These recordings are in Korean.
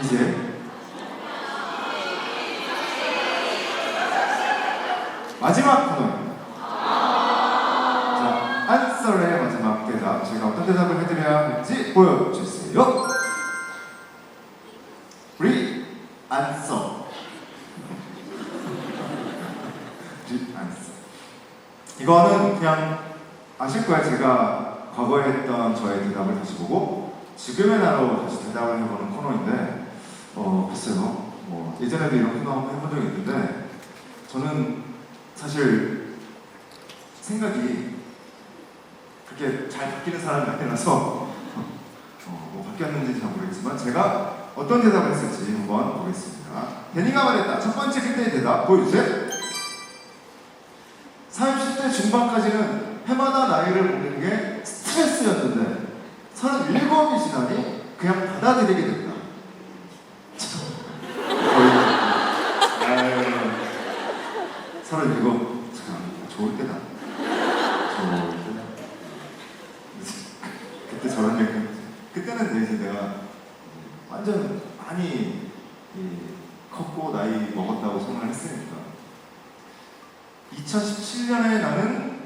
이제 마지막 코너입니다. 자, 안서의 마지막 대답. 제가 어떤 대답을 해드려야 할지 보여주세요. 이거는 그냥 아실 거예요. 제가 과거에 했던 저의 대답을 다시 보고 지금의 나로 다시 대답을 해보는 코너인데, 어, 글쎄요. 뭐, 예전에도 이런 코너 한번 해본 적이 있는데, 저는 사실 생각이 그렇게 잘 바뀌는 사람이 아니라서 어, 뭐 바뀌었는지 잘 모르겠지만 제가 어떤 대답을 했을지 한번 보겠습니다. 데니가 말했다. 첫 번째 그때의 대답 보여주세요. 30대 중반까지는 해마다 나이를 먹는 게 스트레스였는데 37이 지나니 그냥 받아들이게 된다. 참, 거의 아유, 서른일곱 참 좋을 때다. 좋을 때다. 그때 저런 얘기 그때는 내 이제 내가 완전 많이 이, 컸고 나이 먹었다고 생각을 했으니까 2017년에 나는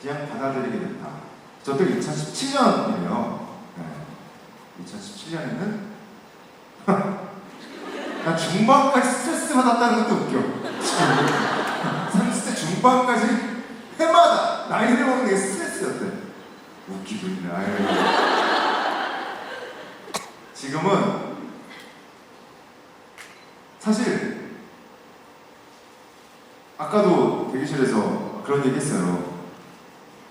그냥 받아들이게 됐다. 저도 2017년이에요. 네. 2017년에는 나 중반까지 스트레스 받았다는 것도 웃겨. 30대 중반까지 해마다 나이를 먹는 게 스트레스였대. 웃기고 있네. 지금은 사실 아까도 대기실에서 그런 얘기 했어요.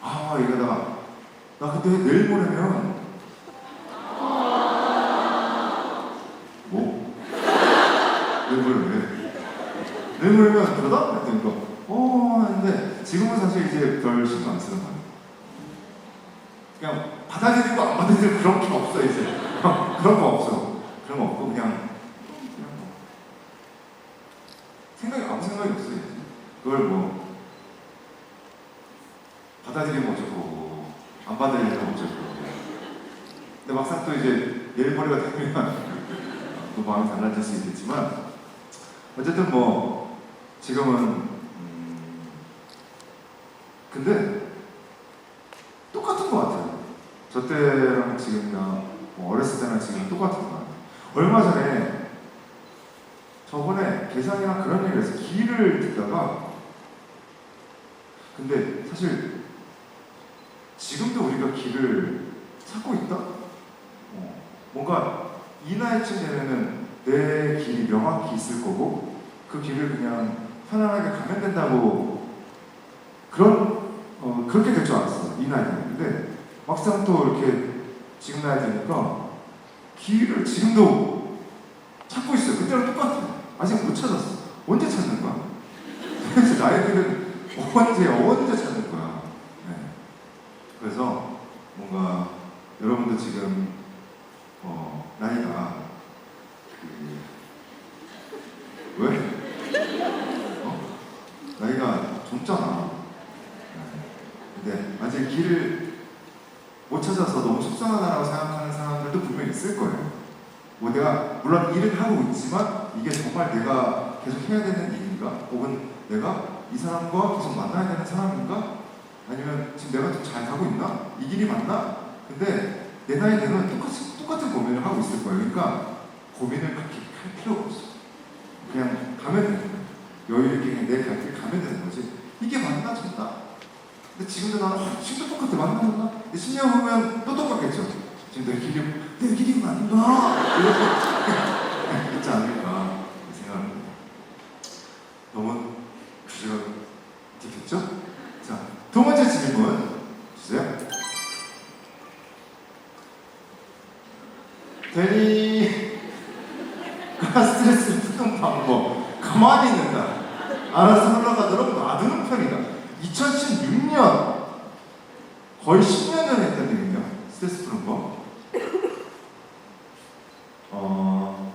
아 이러다가 나 그때 내일 모레면 뭐? 내일 왜? 내일 모레면 그러다? 그랬더니 또, 어 하는데 지금은 사실 이제 별 신경 안 쓰는 거예요. 그냥 받아들이고 안 받아들이고 그런 게 없어 이제 그런 거 없어 그런 거 없고 그냥 그냥 뭐 생각이 아무 생각이 없어요 이제. 그걸 뭐 받아들이면 어쩌고 안 받아들이면 어쩌고 근데 막상 또 이제 내일머리가 되면 또 마음이 달라질 수 있겠지만 어쨌든 뭐 지금은 음, 근데 똑같은 것 같아요. 저 때랑 지금이랑 뭐 어렸을 때랑 지금 똑같은 것 같아요. 얼마 전에 저번에 계산이랑 그런 얘기를 해서 길을 듣다가 근데 사실 지금도 우리가 길을 찾고 있다? 어, 뭔가 이 나이쯤 되면은 내 길이 명확히 있을 거고 그 길을 그냥 편안하게 가면 된다고 그런 어, 그렇게 될 줄 알았어 이 나이 되는데 막상 또 이렇게 지금 나이 되니까 길을 지금도 찾고 있어요 그때랑 똑같아 아직 못 찾았어 언제 찾는 거야? 도대체 나이들은 언제 언제 찾는 거야? 네. 그래서 뭔가 여러분도 지금 어, 나이가 그, 왜? 어? 나이가 젊잖아. 네. 근데 아직 길을 못 찾아서 너무 속상하다라고 생각하는 사람들도 분명히 있을 거예요. 뭐 내가 물론 일을 하고 있지만 이게 정말 내가 계속 해야 되는 일인가? 혹은 내가 이 사람과 계속 만나야 되는 사람인가? 아니면 지금 내가 좀 잘 가고 있나? 이 길이 맞나? 근데 내 나이 되면 똑같은, 똑같은 고민을 하고 있을 거예요. 그러니까 고민을 그렇게 할 필요가 없어. 그냥 가면 되는 거야. 여유 있게 그냥 내 갈길 가면 되는 거지. 이게 맞나? 맞나? 근데 지금도 나는 아, 지금도 똑같아. 맞나? 근데 10년 후면 또 똑같겠죠. 지금 내 길이, 내 길이 맞나? 이렇게 있지 않을까 생각합니다. 너무 주제가 딥했죠? 자, 두 번째 질문 주세요. 대리가 스트레스를 푸는 방법 가만히 있는다. 알아서 흘러가도록 놔두는 편이다. 2016년 거의 10년 전에 했던 얘기인가? 스트레스 푸는 거. 어.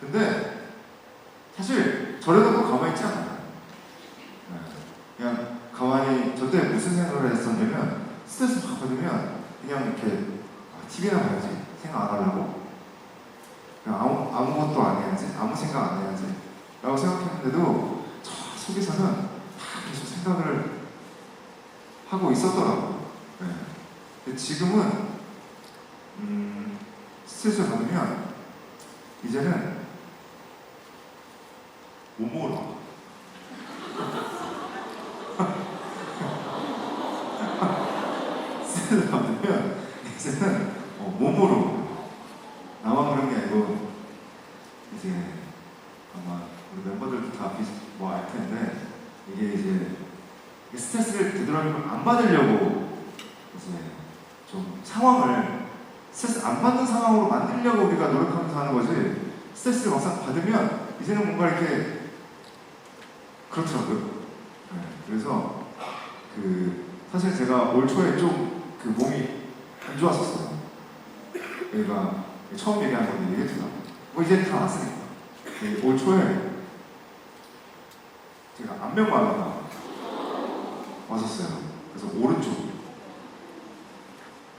근데 사실 저래놓고 가만히 있지 않아요. 네. 그냥 가만히 저때 무슨 생각을 했었냐면 스트레스 팍 받으면 그냥 이렇게 아, TV나 봐야지. 생각 안 하려고. 아무, 아무것도 안 해야지. 아무 생각 안 해야지. 라고 생각했는데도 저 속에서는 다 계속 생각을 하고 있었더라고요 네. 근데 지금은 음, 스트레스를 받으면 이제는 몸으로 스트레스를 받으면 이제는 어, 몸으로 나만 그런 게 아니고 이제 아마 우리 멤버들도 다 비슷 뭐알 텐데 이게 이제 이게 스트레스를 되도록이면 안 받으려고 이제 좀 상황을 스트레스 안 받는 상황으로 만들려고 우리가 노력하면서 하는 거지 스트레스를 막상 받으면 이제는 뭔가 이렇게 그렇더라고요. 네, 그래서 그 사실 제가 올 초에 좀 그 몸이 안 좋았었어요. 얘가 처음 얘기한 건데 얘기했잖아. 뭐 이제 다 왔으니까. 네, 올 초에 제가 안면마비가 왔었어요. 그래서 오른쪽.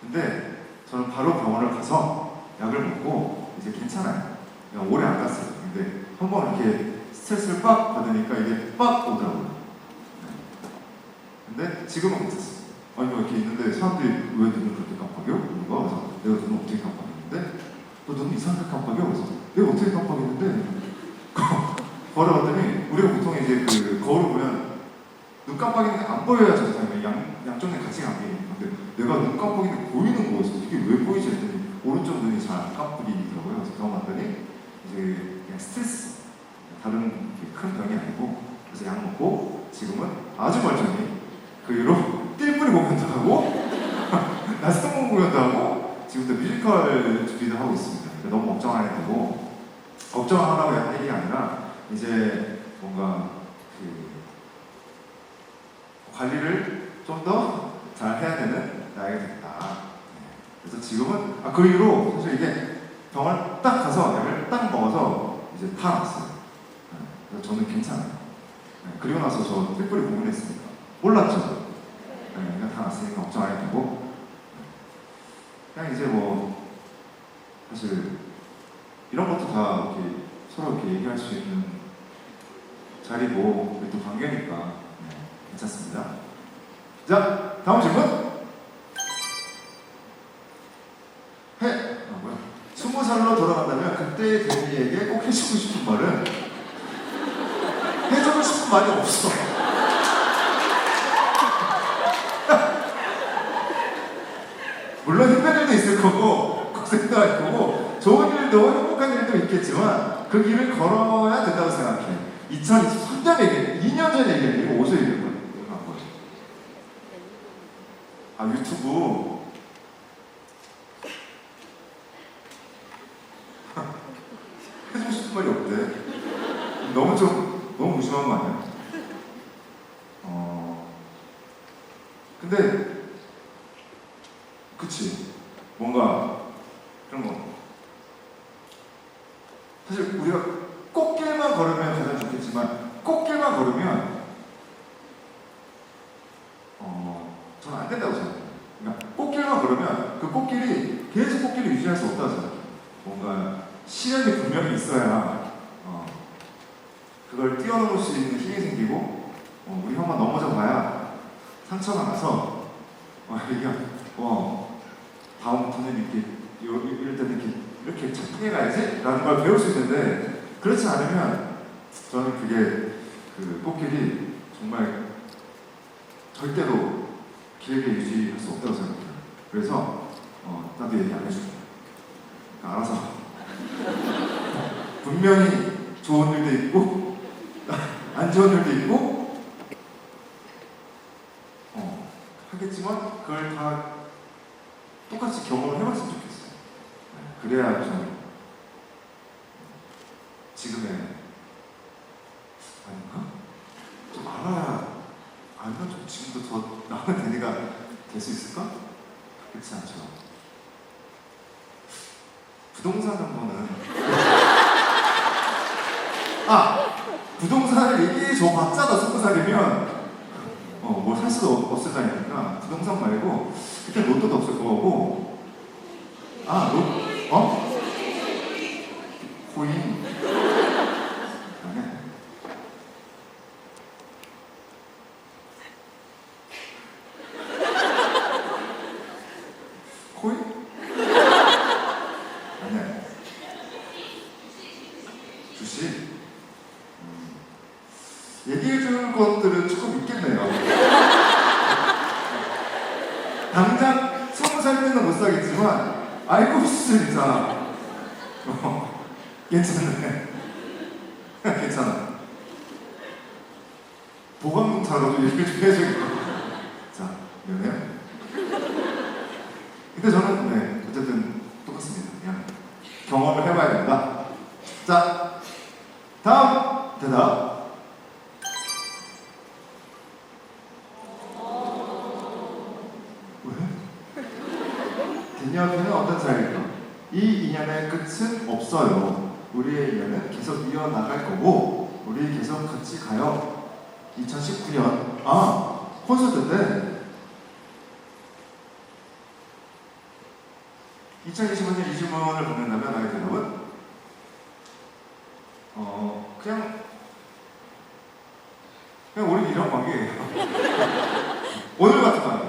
근데 저는 바로 병원을 가서 약을 먹고 이제 괜찮아요. 그냥 오래 안 갔어요. 근데 한 번 이렇게 스트레스를 빡 받으니까 이게 빡 오더라고요. 네. 근데 지금은 괜찮았어요. 아니 뭐 이렇게 있는데 사람들이 왜 눈을 그렇게 깜빡여? 누가 그래서 내가 눈을 어떻게 깜빡였는데 너눈 이상하게 깜빡여? 그래서 내가 어떻게 깜빡였는데 거울을 봤더니 우리가 보통 이제 그 거울을 보면 눈 깜빡이는 게 안 보여야 좋잖아요. 양, 양쪽 눈 같이 감기니까. 내가 눈 깜빡이는 게 보이는 거였어. 이게 왜 보이지? 했더니 오른쪽 눈이 잘 안 깜빡이더라고요. 그래서 갔더니 이제 그냥 스트레스. 다른 큰 병이 아니고 그래서 약 먹고 지금은 아주 멀쩡히 그 이후로 띨뿌리 공연도 하고 나스톤 공연도 하고 지금도 뮤지컬 준비도 하고 있습니다. 그러니까 너무 걱정 안 해도 되고 걱정하라고 하는 얘기 아니라 이제 뭔가 그 관리를 좀 더 잘 해야 되는 나이가 됐다. 네. 그래서 지금은 아, 그 이후로 사실 이게 병원 딱 가서 약을 딱 먹어서 이제 다 났어요. 네. 그래서 저는 괜찮아요. 네. 그리고 나서 저 뜰뿌리 공연했으니까 몰랐죠. 네. 그냥 다 났으니까 걱정 안 해도 되고 그냥 이제 뭐 사실 이런 것도 다 이렇게 서로 이렇게 얘기할 수 있는 자리고 또 관계니까 네, 괜찮습니다. 자 다음 질문. 해 아, 뭐야? 스무 살로 돌아간다면 그때 데뷔에게 꼭 해주고 싶은 말은 싶은 말이 없어. 물론 힘든 일도 있을 거고 고생도 할 거고 좋은 일도 행복한 일도 있겠지만 그 길을 걸어야 된다고 생각해. 2023년 얘기, 2년 전 얘기예요. 이거 어디서 얘기한 거예요? 아 유튜브. 해주고 말이 없대. 너무 좀 너무 무심한 거 아니야? 어. 근데 그치. 뭔가 그런 거. 사실 우리가 꽃길만 걸으면 가장 좋겠지만 꽃길만 걸으면 어 저는 안 된다고 생각해요. 그러니까 꽃길만 걸으면 그 꽃길이 계속 꽃길을 유지할 수 없다고 생각해요. 뭔가 시련이 분명히 있어야 어, 뛰어넘을 수 있는 힘이 생기고 어, 우리 한번 넘어져 봐야 상처가 나서 어, 이게 어 다음부터는 이렇게 요- 이럴 때는 이렇게 이렇게 착하게 가야지 라는 걸 배울 수 있는데 그렇지 않으면 저는 그게 그 꽃길이 정말 절대로 길게 유지할 수 없다고 생각해요. 그래서 어, 나도 얘기 안 해줄게. 그러니까 알아서 분명히 좋은 일도 있고 안 좋은 일도 있고 어, 하겠지만 그걸 다 똑같이 경험을 해봤으면 좋겠어요. 네, 그래야 좀 지금의 아닌가? 좀 알아야 알면 좀 지금도 더 나은 대리가 될 수 있을까? 그렇지 않죠. 부동산 정보는 아 줘 봤자다 스무 살이면 어뭘 살 수도 없을 거 아니니까? 부동산 말고 그때 로또도 없을 거고 아 로, 어? 코인. 그다음에 코인? 아니야. 주식? 음. 얘기해줄 것들은 조금 있겠네요. 당장 스무 살 때는 못 사겠지만 알고 이상 어, 괜찮네. 괜찮아. 보관봉사라도 얘기를 좀 해줘야겠다. 자, 미안해요. 근데 저는 네, 어쨌든 똑같습니다. 그냥 경험을 해봐야 된다. 자, 다음 대답. 왜? 개념은 어떤 사이일까? 이 인연의 끝은 없어요. 우리의 인연은 계속 이어나갈 거고, 우리 계속 같이 가요. 2019년, 아, 콘서트 때 2025년 이 질문을 받는다면 나의 대답은 어 그냥 그냥 우리 이런 관계예요. 오늘 같은 관계.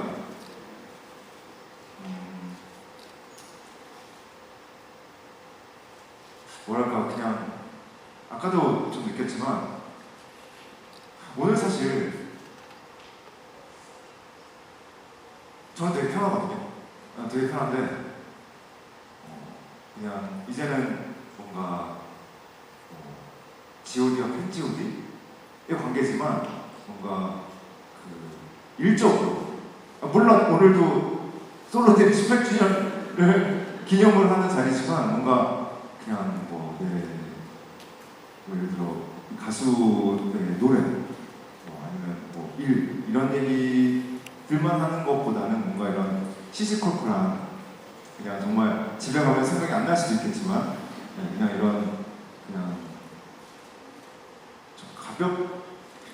음, 뭐랄까 그냥 느꼈지만 오늘 사실 저는 되게 편하거든요. 아, 되게 편한데 어, 그냥 이제는 뭔가 어, G.O.D와 팬 G.O.D의 관계지만 뭔가 그 일적으로 아, 물론 오늘도 솔로 데뷔 18주년을 기념을 하는 자리지만 뭔가 그냥 뭐 네, 뭐 예를 들어 가수의 노래 뭐 아니면 뭐 일 이런 얘기들만 하는 것보다는 뭔가 이런 시시콜콜한 그냥 정말 집에 가면 생각이 안 날 수도 있겠지만 네, 그냥 이런 그냥 좀 가볍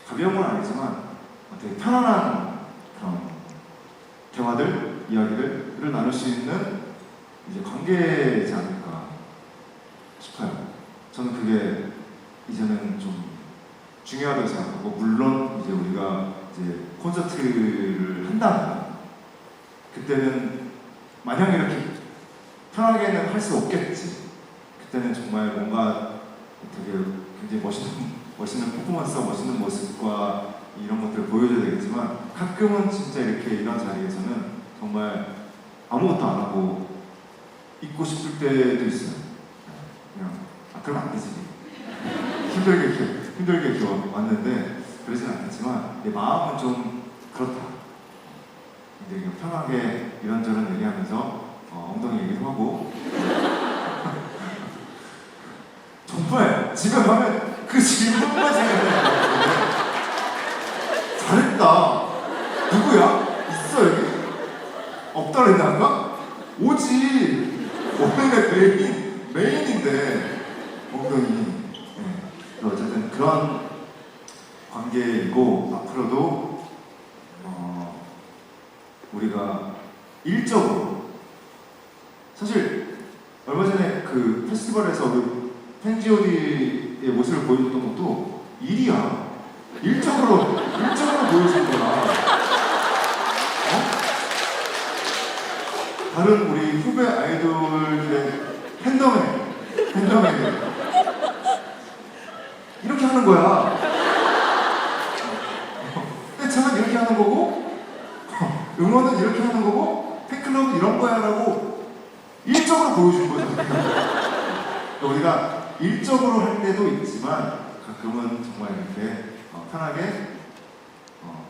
가벼운 건 아니지만 되게 편안한 그런 대화들 이야기들을 나눌 수 있는 이제 관계지 않을까 싶어요. 저는 그게 이제는 좀 중요하다고 생각하고 물론 이제 우리가 이제 콘서트를 한다면 그때는 마냥 이렇게 편하게는 할 수 없겠지. 그때는 정말 뭔가 되게 굉장히 멋있는 멋있는 퍼포먼스와 멋있는 모습과 이런 것들을 보여줘야 되겠지만 가끔은 진짜 이렇게 이런 자리에서는 정말 아무것도 안 하고 있고 싶을 때도 있어요. 그냥 아 그러면 안 되지. 힘들게 이렇게 힘들게 이렇게 왔는데 그러진 않겠지만 내 마음은 좀 그렇다. 그냥 편하게 이런저런 얘기하면서 어, 엉덩이 얘기도 하고 정말 집에 가면 그 질문만 생각나요. 잘했다. 누구야? 있어 여기? 없다 그랬나 아까? 오지. 오늘의 메인 메인인데 엉덩이. 그런 관계이고 앞으로도 어, 우리가 일적으로 사실 얼마 전에 그 페스티벌에서 그 펜지오디의 모습을 보여줬던 것도 일이야. 일적으로 일적으로 보여준 거야. 어? 다른 우리 후배 아이돌의 팬덤에 팬덤에 하는 거야. 떼창은 이렇게 하는 거고 응원은 이렇게 하는 거고 팬클럽은 이런 거야 라고 일적으로 보여준 거죠. 그러니까 우리가 일적으로 할 때도 있지만 가끔은 정말 이렇게 어, 편하게 어,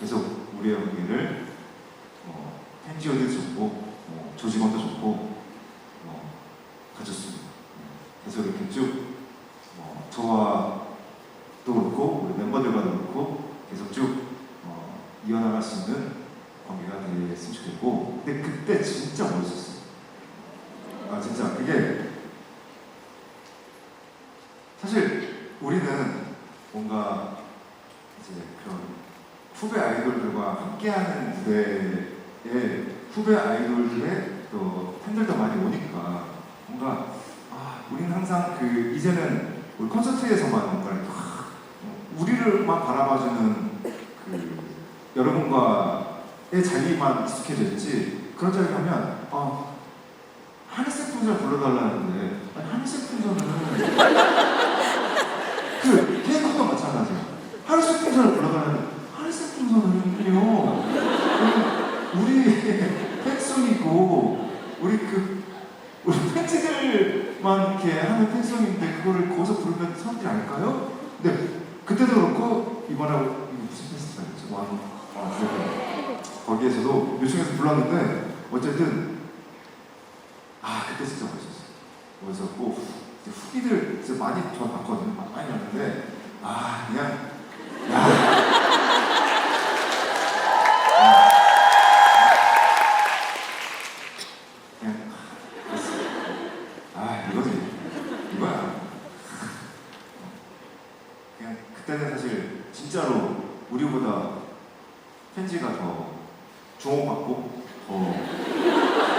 계속 우리의 관계를 어, 팬지오도 좋고 어, 조직원도 좋고 어, 가졌습니다. 네. 계속 이렇게 쭉 어, 저와도 그렇고 우리 멤버들과도 그렇고 계속 쭉 어, 이어나갈 수 있는 관계가 됐으면 좋겠고 근데 그때 진짜 멋있었어요. 아 진짜 그게 사실 우리는 뭔가 이제 그런 후배 아이돌들과 함께하는 무대에 후배 아이돌들의 또 팬들도 많이 오니까 항상 그 이제는 우리 콘서트에서만 뭔가 확 우리를만 바라봐주는 그 여러분과의 자리만 익숙해졌지 그런 자리 가면 아 하늘색 풍선 불러달라는데 아니 하늘색 풍선은 그 케이크도 마찬가지야 하늘색 풍선을 불러달라는데 하늘색 풍선은요 우리 팬송이고 우리 그 우리 팬츠들만 이렇게 하는 팬송인데 그거를 거기서 부르면 사람들이 알까요? 근데 그때도 그렇고 이게 무슨 페스티벌이었죠? 와, 아, 그 거기에서도 요청해서 불렀는데 어쨌든 아 그때 진짜 멋있었어요. 멋있었고 후기들 진짜 많이 저 봤거든요. 막 많이 봤는데 아 그냥 야. 그냥 아 이거지 이거야. 그냥 그때는 사실 진짜로 우리보다 팬지가 더 주목받고 더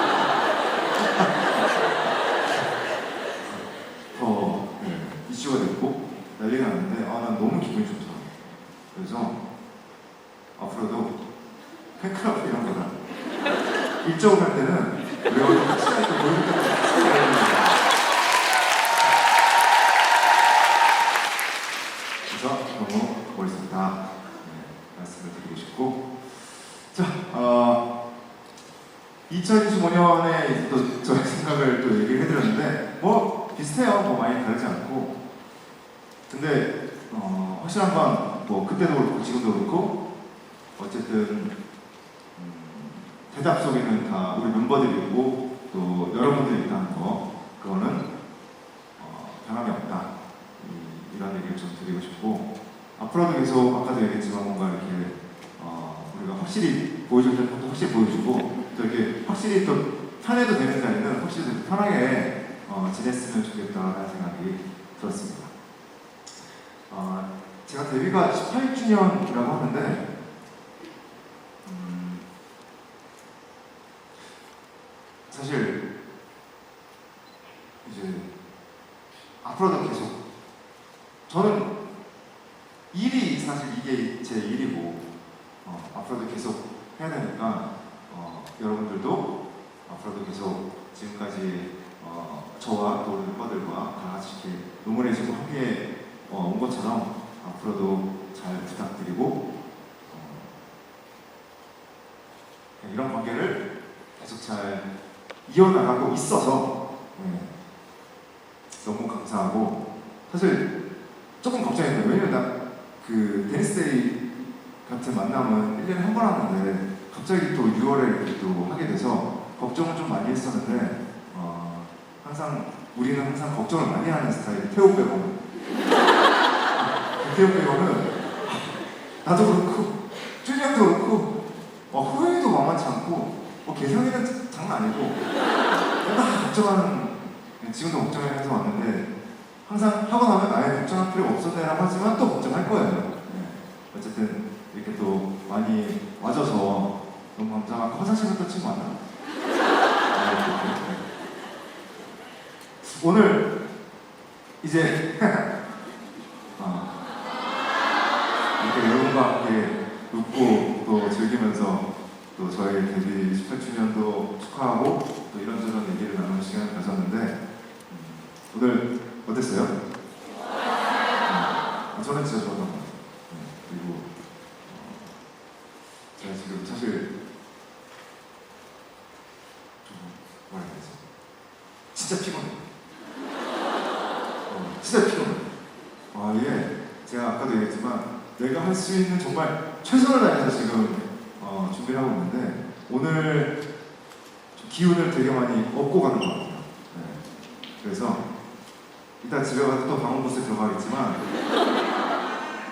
더 네, 이슈가 됐고 난리가 났는데 아 난 너무 기분이 좋다. 그래서 앞으로도 팬클럽 이런 거다. 일정을 할 때는 우리가 확실하게 됩니다. 그래서 너무 멋있었다 네, 말씀을 드리고 싶고 자, 어, 2025년에 또 저의 생각을 또 얘기를 해드렸는데 뭐 비슷해요. 뭐 많이 다르지 않고 근데 어, 확실한 건 뭐 그때도 그렇고 지금도 그렇고 어쨌든 음, 대답 속에는 있고 또 여러분들이 있다는 거 그거는 어, 변함이 없다 이, 이런 얘기를 좀 드리고 싶고 앞으로도 계속 아까도 얘기했지만 뭔가 이렇게 어, 우리가 확실히 보여줄 때 것도 확실히 보여주고 또 이렇게 확실히 또 편해도 되는 자리는 확실히 좀 편하게 어, 지냈으면 좋겠다라는 생각이 들었습니다. 어, 제가 데뷔가 18주년이라고 하는데 사실 이제 앞으로도 계속 저는 일이 사실 이게 제 일이고 어, 앞으로도 계속 해야 되니까 어, 여러분들도 앞으로도 계속 지금까지 어, 저와 또 멤버들과 다 같이 이렇게 응원해주고 함께 어, 온 것처럼 앞으로도 잘 부탁드리고 어, 이런 관계를 계속 잘 이어나가고 있어서 네, 너무 감사하고 사실 조금 걱정했어요. 왜냐면 나 그 데니스데이 같은 만남은 1년에 한 번 하는데 갑자기 또 6월에 이렇게 또 하게 돼서 걱정을 좀 많이 했었는데 어, 항상 우리는 항상 걱정을 많이 하는 스타일 태호 빼고는 태호 빼고는 나도 그렇고 준이 형도 그렇고 어, 후회도 만만치 않고 어, 계산이는 장난 아니고 맨날 걱정하는 지금도 걱정을 해서 왔는데 항상 하고 나면 아예 걱정할 필요 없었네라고 하지만 또 걱정할 거예요. 네. 어쨌든 이렇게 또 많이 와줘서 너무 감사하고 화장실은 또 친구 만나. 네. 오늘 이제 어, 이렇게 여러분과 함께 웃고 또 즐기면서 또 저희 데뷔 18주년도 축하하고 또 이런저런 얘기를 나누는 시간을 가졌는데 음, 오늘 어땠어요? 음, 저는 진짜 좋았던 것 같아요. 네, 그리고 어, 제가 지금 사실 좀 뭐라 해야 되지? 진짜 피곤해요. 어, 진짜 피곤해요. 아 이게 제가 아까도 얘기했지만 내가 할 수 있는 정말 최선을 다해서 지금 어, 준비를 하고 있는데 오늘 좀 기운을 되게 많이 얻고 가는 것 같아요. 네. 그래서 이따 집에 가서 또 방음부스에 들어가겠지만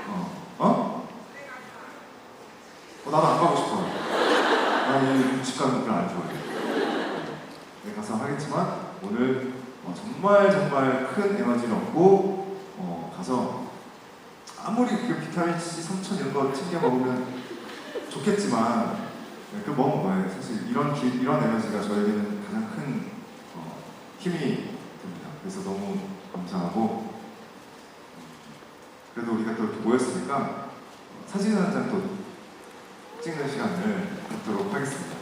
어? 어? 어 나도 안 가고 싶어. 나이 집 가는 걸안 좋아해. 네, 가서 하겠지만 오늘 어, 정말 정말 큰 에너지를 얻고 어, 가서 아무리 그 비타민 C 3천 이런 거 챙겨 먹으면 좋겠지만 네, 그 먹은 거예요. 사실 이런 기, 이런 에너지가 저에게는 가장 큰 어, 힘이 됩니다. 그래서 너무 감사하고 그래도 우리가 또 이렇게 모였으니까 사진 한 장 또 찍는 시간을 갖도록 하겠습니다.